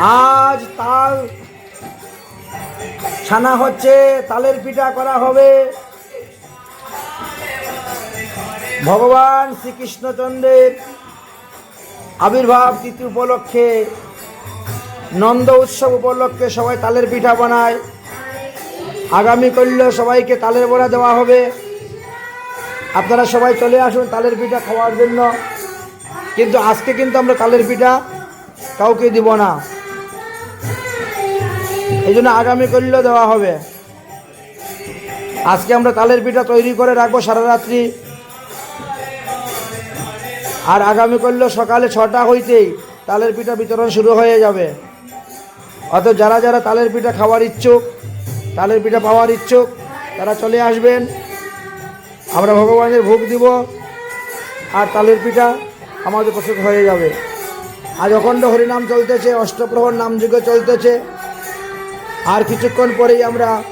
আজ তাল ছানা হচ্ছে, তালের পিঠা করা হবে। ভগবান শ্রীকৃষ্ণচন্দ্রের আবির্ভাব তিথি উপলক্ষে, নন্দ উৎসব উপলক্ষে সবাই তালের পিঠা বানায়। আগামী করলে সবাইকে তালের বড়া দেওয়া হবে। আপনারা সবাই চলে আসুন তালের পিঠা খাওয়ার জন্য। কিন্তু আজকে কিন্তু আমরা তালের পিঠা কাউকে দিব না। এই জন্য আগামী করলেও দেওয়া হবে। আজকে আমরা তালের পিঠা তৈরি করে রাখব সারা রাত্রি। আর আগামী করলে সকালে ছটা হইতেই তালের পিঠা বিতরণ শুরু হয়ে যাবে। অত যারা যারা তালের পিঠা খাওয়ার ইচ্ছুক, তালের পিঠা পাওয়ার ইচ্ছুক, তারা চলে আসবেন। আমরা ভগবানের ভোগ দিব আর তালের পিঠা আমাদের প্রস্তুত হয়ে যাবে। আজ অখণ্ড হরিনাম চলতেছে, অষ্টপ্রহর নাম যুগে চলতেছে। আর কিছুক্ষণ পরেই আমরা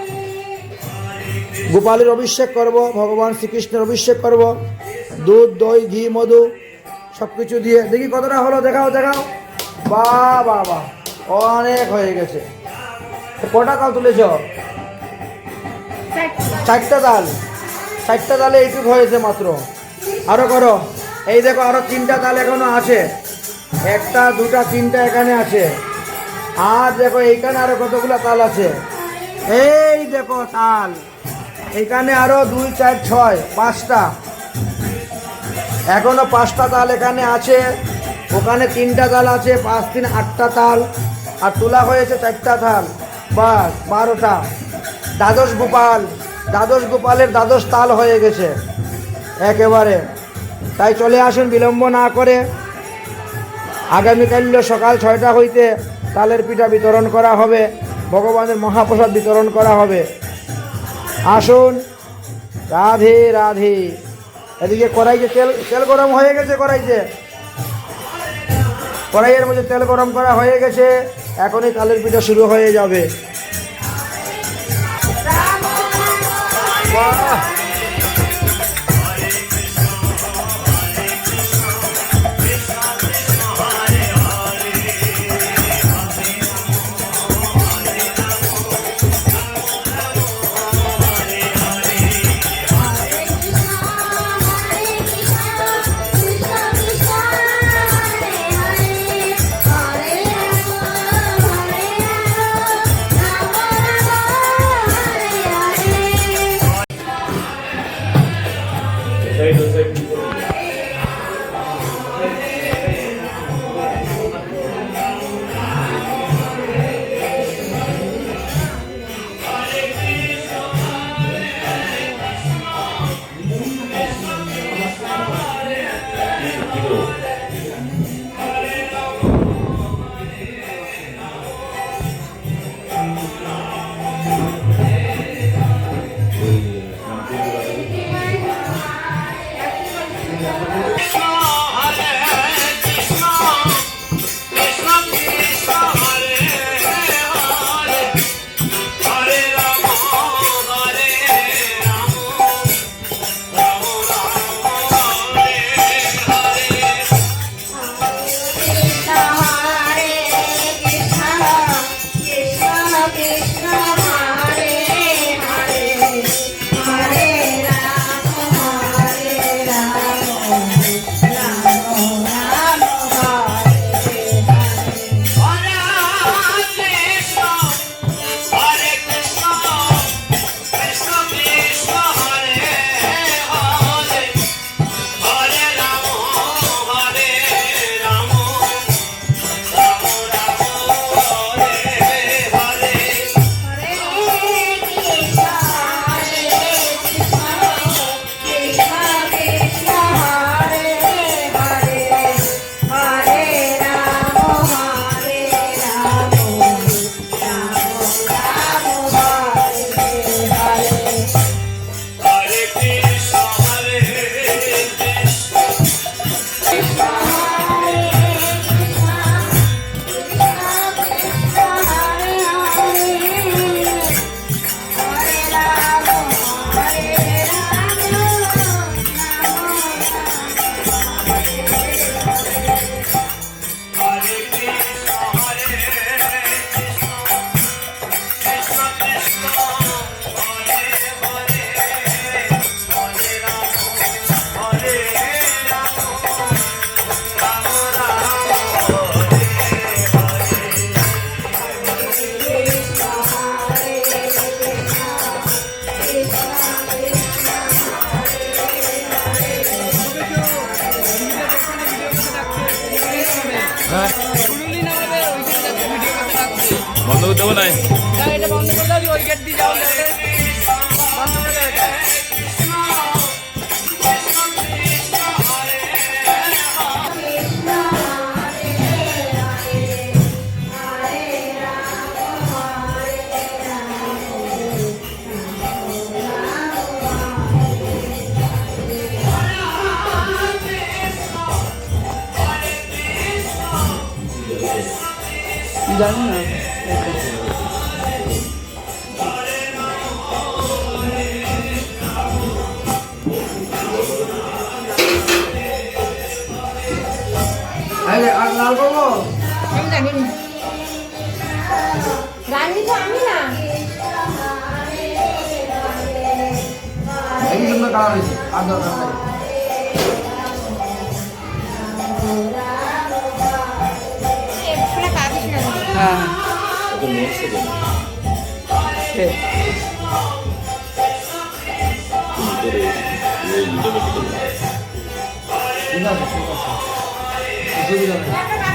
গোপালের অভিষেক করব, ভগবান শ্রীকৃষ্ণের অভিষেক করব। দুধ, দই, ঘি, মধু সব কিছু দিয়ে। দেখি কতটা হলো, দেখাও দেখাও। বা বা বা, অনেক হয়ে গেছে। কটা তাল তুলেছ? চারটা তাল। চারটা তালে এইটুকু হয়েছে মাত্র। আরও করো। এই দেখো, আরও তিনটা তাল এখনও আছে। একটা, দুটা, তিনটা এখানে আছে। আর দেখো, এইখানে আরও কতগুলো তাল আছে? এই দেখো তাল। এখানে আরও দুই, চার, ছয়, পাঁচটা। এখনও পাঁচটা তাল এখানে আছে। ওখানে তিনটা তাল আছে, পাঁচ, তিন, আটটা তাল। আর তোলা হয়েছে চারটা তাল। বাস, বারোটা। দ্বাদশ গোপাল। দ্বাদশ গোপালের দ্বাদশ তাল হয়ে গেছে। একেবারে। তাই চলে আসুন, বিলম্ব না করে। আগামীকাল সকাল ছয়টা হইতে। তালের পিঠা বিতরণ করা হবে ভগবানের মহাপ্রসাদ বিতরণ করা হবে আসুন রাধে রাধে এদিকে কড়াইতে তেল তেল গরম হয়ে গেছে কড়াইতে কড়াইয়ের মধ্যে তেল গরম করা হয়ে গেছে এখনই তালের পিঠা শুরু হয়ে যাবে বাহ! হ্যাঁ। বন্ধ করতে বলাই ওই গেট দিয়ে জানি না? আর লাল করব আমি জানি না রান্নি তো আমি না। এই সুন্দর কালার হয়েছে। আর দরকার 아. 네. 이거 뭐 쓰고? 네. 이거를 왜 이름을 붙였나? 누나가 생각해. 무섭이라는